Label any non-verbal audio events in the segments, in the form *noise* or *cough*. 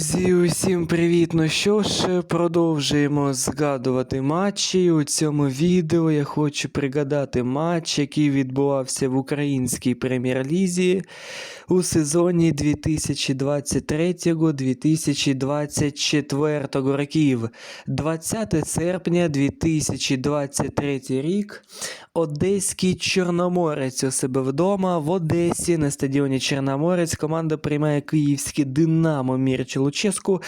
Друзі, усім привіт! Ну що ж, продовжуємо згадувати матчі. У цьому відео я хочу пригадати матч, який відбувався в українській прем'єр-лізі у сезоні 2023-2024 років. 20 серпня 2023 рік. Одеський Чорноморець у себе вдома в Одесі на стадіоні Чорноморець команда приймає київське Динамо Мірчі Луческу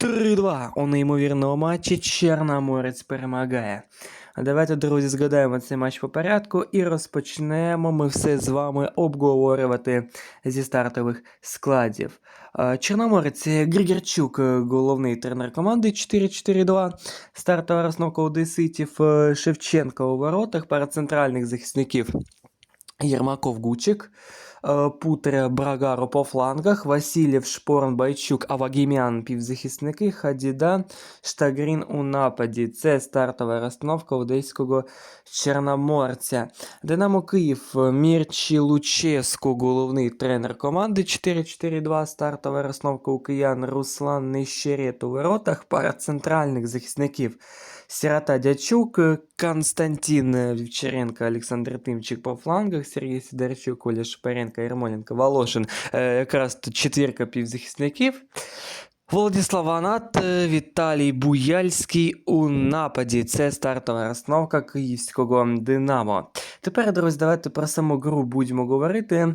3-2 у неймовірному матчі Чорноморець перемагає. Давайте, друзі, згадаємо цей матч по порядку і розпочнемо ми все з вами обговорювати зі стартових складів. Чорноморець Григорчук, е, головний тренер команди 4-4-2. Стартова розновка Одеситів е, Шевченко у воротах, пара центральних захисників Єрмаков Гучик. Е, Путеря Брагаро по флангах, Васильєв, Шпорн, Байчук, Авагімян півзахисники, Хадіда, Штагрін у нападі. Це стартова розстановка одеського Чорноморця. Динамо Київ, Мірчі Луческу, головний тренер команди 4-4-2. Стартова розстановка у киян Руслан Нещерет у воротах, пара центральних захисників. Сирота Дячук, Константин Вівчаренко, Олександр Тимчик по флангах, Сергій Сидорчук, Оля Шпаренко, Ермоленко, Волошин. Якраз тут четвірка півзахисників. Владислав Анат, Віталій Буяльський у нападі. Це стартова розстановка київського Динамо. Тепер, друзі, давайте про саму гру будемо говорити.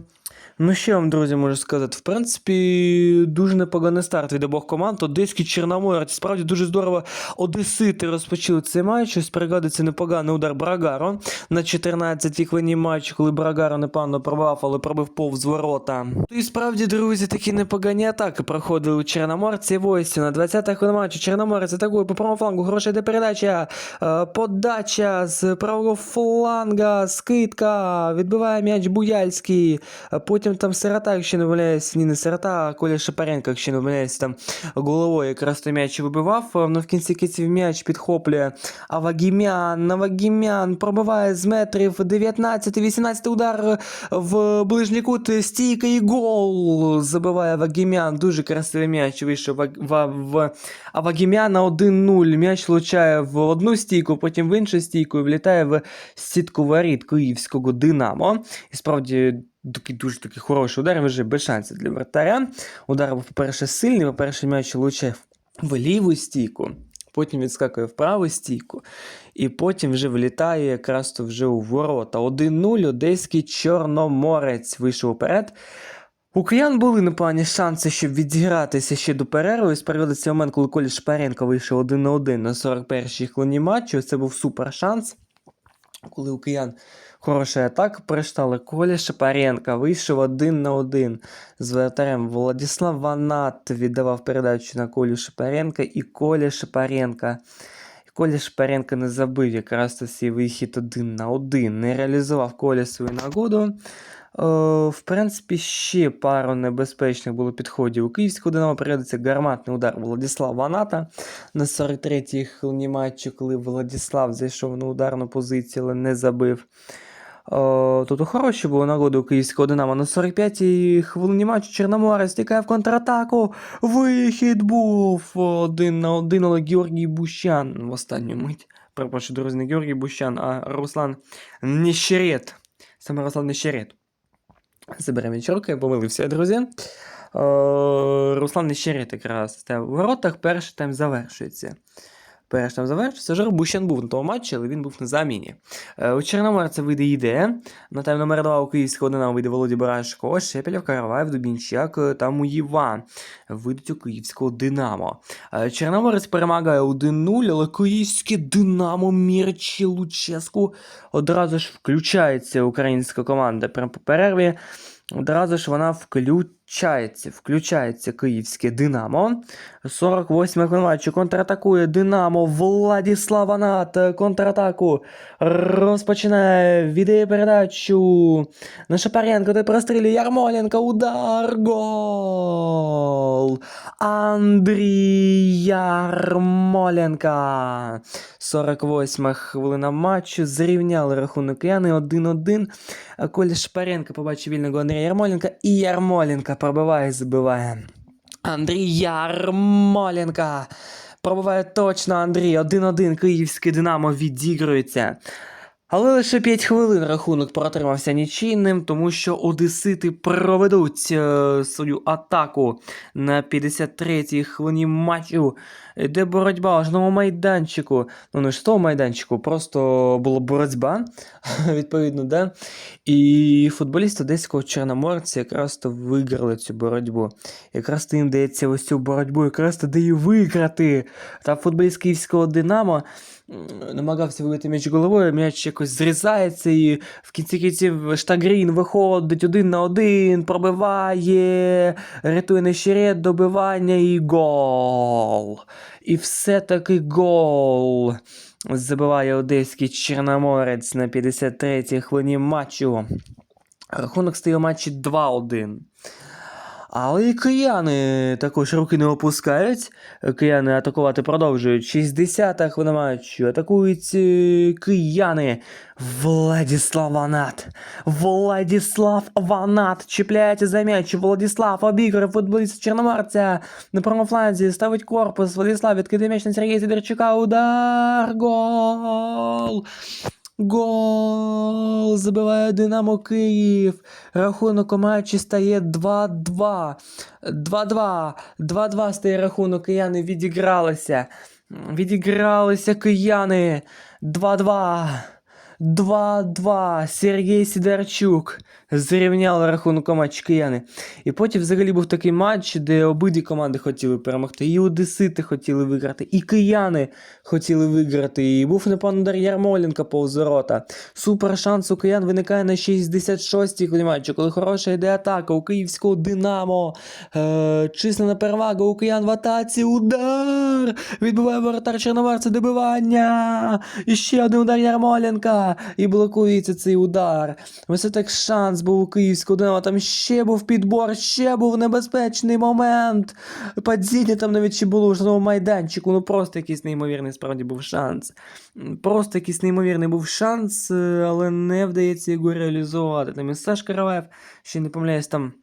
Ну, що я вам, друзі, можу сказати? В принципі, дуже непоганий старт від обох команд. Одеський Чорноморець. Справді дуже здорово одесити розпочали цей матч. Ось пригадується непоганий удар Брагаро на 14-й хвилині матчу, коли Брагаро непевно пробував, але пробив повз ворота. І справді, друзі, такі непогані атаки проходили у Чорноморці. Ось на 20-й хвилині матчу Чорноморець атакує по правому флангу. Хороша йде передача. Е, Подача з правого фланга. Скидка. Відбиває м'яч Буяльський. Е, Потім там сирота, якщо не помиляюсь, ні, не сирота, а Коля Шапаренко, якщо не помиляюсь, там головою якраз той м'яч вибивав. е, Ну в кінці кінців м'яч підхоплює Авагімян. Авагімян пробиває з метрів 19-18 удар в ближній кут стійка і гол. Забиває Авагімян. Дуже красивий м'яч вийшов в Авагімяна 1-0. М'яч влучає в одну стійку, потім в іншу стійку і влітає в сітку воріт київського Динамо. І справді такий дуже такий хороший удар, вже без шансів для вратаря. Удар був, по-перше, сильний, по-перше, м'яч влучає в ліву стійку. Потім відскакує в праву стійку, і потім вже влітає якраз то вже у ворота. 1-0 одеський Чорноморець вийшов уперед. У киян були непогані шанси, щоб відігратися ще до перерви. Цей момент, коли Коля Шпаренко вийшов 1 на 1 на 41-й хвилині матчу. Це був супер шанс. Коли у киян хороша атака прийшла, Коля Шапаренко вийшов один на один з воротарем. Владислав Ванат віддавав передачу на Колю Шапаренка і Коля Шапаренка. Коля Шапаренко не забив якраз то свій вихід один на один. Не реалізував Коля свою нагоду. Е, в принципі, ще пару небезпечних було підходів. У Київського Динамо передається гарматний удар Владислава Ваната на 43-й хвилині матчу, коли Владислав зайшов на ударну позицію, але не забив. Е, Тут хороші були нагоди у Київського Динамо. На 45-й хвилині матчу Чорноморець стікає в контратаку. Вихід був один на один, але Георгій Бущан в останню мить. Перепрошую, друзі, не Георгій Бущан, а Руслан Нещерет. Саме Руслан Нещерет. Заберемо вечірку, я помилився, друзі. Е, Руслан Нещерет якраз у воротах, перший тайм завершується. Перший тайм завершується. Жор Бущан був на тому матчі, але він був на заміні. Е, У Чорноморця вийде ідея. На тайм номер 2 у Київського Динамо вийде Володі Барашко, Шепелєв, Караваєв, Дубінчак е, та Муєва. Вийдуть у Київського Динамо. Е, Чорноморець перемагає 1-0, але Київське Динамо Мірчі Луческу одразу ж включається українська команда прямо по перерві. Одразу ж вона включається, включається київське Динамо. 48 хвилин матчу контратакує Динамо. Владислав Анат контратаку розпочинає віддає передачу на Шапаренко, де прострілює Ярмоленко. Удар. Гол. Андрій Ярмоленко. 48 хвилина матчу. Зрівняли рахунок кияни 1-1. Коля Шпаренко побачив вільного Андрія Ярмоленка. І Ярмоленко пробиває забиває. Андрій Ярмоленка. Пробиває точно Андрій. 1-1 київське Динамо відігрується. Але лише 5 хвилин рахунок протримався нічийним, тому що одесити проведуть е, свою атаку на 53-й хвилині матчу, де боротьба аж на майданчику. Ну не ж тому майданчику, просто була боротьба, *laughs* відповідно, да? І футболісти одеського Чорноморця якраз то виграли цю боротьбу. Якраз то їм дається ось цю боротьбу, якраз то дає виграти. Та футболіст київського Динамо намагався вибити м'яч головою, м'яч якось зрізається, і в кінці кінців Штагрін виходить один на один, пробиває, рятує нещерет, добивання і гол. І все-таки гол. Забиває одеський Чорноморець на 53-й хвилині матчу. Рахунок стає у матчі 2-1. Але і кияни також руки не опускають. Кияни атакувати продовжують. 60-та хвилина матчу. Атакують е, кияни. Владіслав Ванат. Владіслав Ванат чіпляється за м'яч. Владіслав обігрує футболіста Чорноморця. На правому фланзі ставить корпус. Владіслав відкидає м'яч на Сергія Сидорчука. Удар. Гол. Гол! Забиває Динамо Київ. Рахунок у матчі стає 2-2. 2-2. 2-2 стає рахунок. Кияни відігралися. Відігралися кияни. 2-2. 2-2. Сергій Сидорчук зрівняли рахунок у матчі кияни. І потім взагалі був такий матч, де обидві команди хотіли перемогти. І Одесити хотіли виграти, і кияни хотіли виграти. І був напевно удар Ярмоленка повз ворота. Супер шанс у киян виникає на 66-й хвилі коли хороша йде атака у київського Динамо. Е, численна перевага у киян в атаці. Удар! Відбиває воротар Чорноморця добивання. І ще один удар Ярмоленка. І блокується цей удар. Ось так шанс був у київського Динамо. Там ще був підбор, ще був небезпечний момент. Падіння там навіть ще було на майданчику. Ну просто якийсь неймовірний справді був шанс. Просто якийсь неймовірний був шанс, е, але не вдається його реалізувати. Там і Саш Караваєв, ще не помиляюсь, там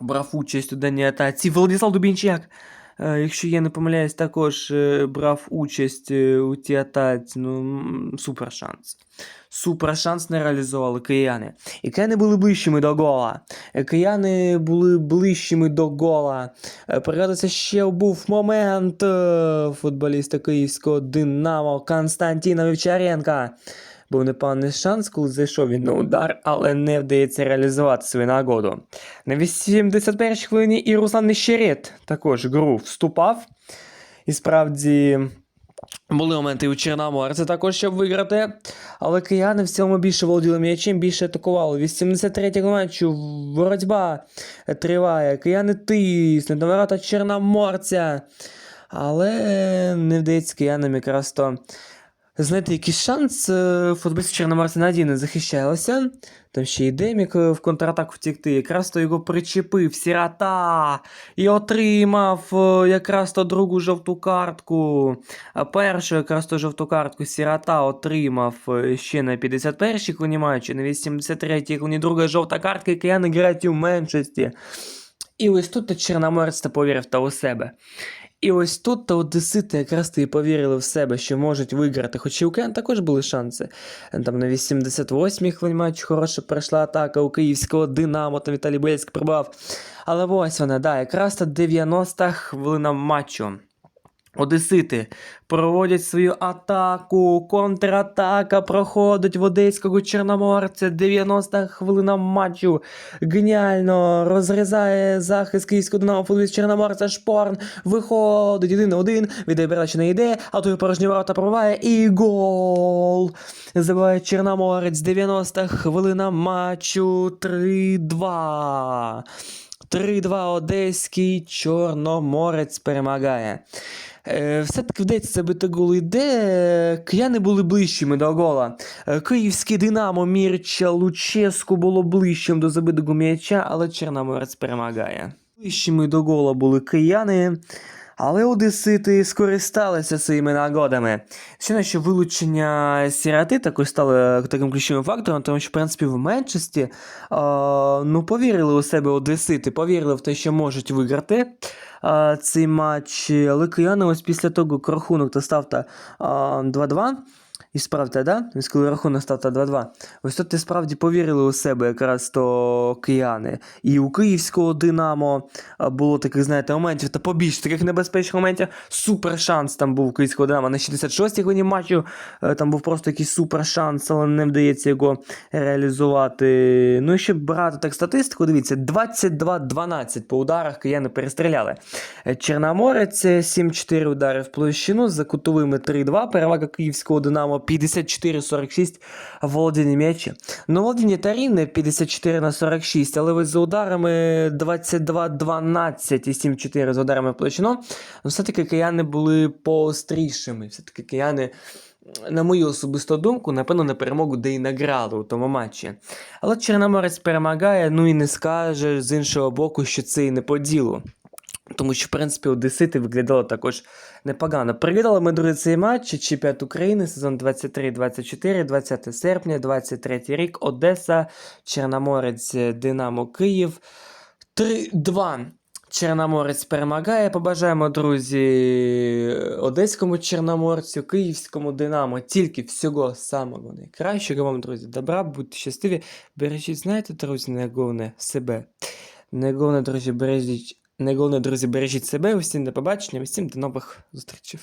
брав участь у даній атаці. Владислав Дубінчак. Якщо я не помиляюсь, також е, брав участь е, у тій. Ну, супер шанс. Супер шанс не реалізували кияни. І кияни були ближчими до гола. Е, Кияни були ближчими до гола. Е, Пригадується, ще був момент е, футболіста київського Динамо Константіна Вівчаренка. Був непоганий шанс, коли зайшов він на удар, але не вдається реалізувати свою нагоду. На 81-й хвилині і Руслан Нещерет також гру вступав. І справді були моменти у Чорноморця також, щоб виграти. Але кияни в цьому більше володіли м'ячем, більше атакували. 83-го матчу боротьба триває. Кияни тиснуть на ворота Чорноморця. Але не вдається киянам якраз то. Знаєте, якийсь шанс е, футболіст Чорноморця надійно захищалося. Там ще й Демік е, в контратаку втікти. Якраз то його причепив сірота і отримав е, якраз то другу жовту картку. А першу якраз то жовту картку сірота отримав ще на 51-й хвилині матчу, на 83-й хвилині друга жовта картка, і кияни грають у меншості. І ось тут Чорноморець повірив та у себе. І ось тут то Одесити якраз ти повірили в себе, що можуть виграти. Хоча і у Киян також були шанси. Там на 88-й хвилині матчу хороша пройшла атака у київського Динамо, там Віталій Бельськ прибав. Але ось вона, да, якраз та 90-та хвилина матчу. Одесити проводять свою атаку, контратака проходить в одеського Чорноморця. 90 хвилина матчу. Геніально розрізає захист київського Динамо футболіст Чорноморця. Шпорн виходить один на один. Віддає передачу не йде, а той порожні ворота пробиває і гол. Забиває Чорноморець. 90 хвилина матчу. 3-2. 3-2 Одеський Чорноморець перемагає. Е, Все-таки вдається бити гол іде. Кияни були ближчими до гола. Київський Київське Динамо Мірча Луческу було ближчим до забитого м'яча, але Чорноморець перемагає. Ближчими до гола були кияни. Але одесити скористалися своїми нагодами. Ще що вилучення сіроти також стало таким ключовим фактором, тому що, в принципі, в меншості е, ну, повірили у себе одесити, повірили в те, що можуть виграти е, цей матч. Але кияни ось після того, як рахунок та став та, е, 2-2. І справді, да? Ось коли рахунок став та 2-2. Ось тут ти справді повірили у себе якраз то кияни. І у київського Динамо було таких, знаєте, моментів та побільше таких небезпечних моментів. Супер шанс там був у київського Динамо на 66-й хвилині матчу. Е, Там був просто якийсь супер шанс, але не вдається його реалізувати. Ну і щоб брати так статистику, дивіться, 22-12 по ударах кияни перестріляли. Е, Чорноморець е, 7-4 удари в площину, за кутовими 3-2, перевага київського Динамо 54-46 володіння м'ячі. Ну, володіння Таріни 54 на 46, але ось за ударами 22-12 і 7-4 з ударами площину, ну, все-таки кияни були поострішими. Все-таки кияни, на мою особисту думку, напевно, на перемогу де й награли у тому матчі. Але Чорноморець перемагає, ну і не скаже з іншого боку, що це і не по ділу. Тому що, в принципі, Одесити виглядало також непогано. Переглядали ми, друзі, цей матч чемпіонат України, сезон 23-24, 20 серпня, 23 рік, Одеса, Чорноморець, Динамо Київ. 3-2. Чорноморець перемагає. Побажаємо, друзі, Одеському Чорноморцю, Київському Динамо. Тільки всього самого найкращого вам, друзі. Добра, будьте щасливі. Бережіть, знаєте, друзі, найголовне себе. Найголовне, друзі, бережіть. Найголовне, друзі, бережіть себе. Усім до побачення, усім до нових зустрічей.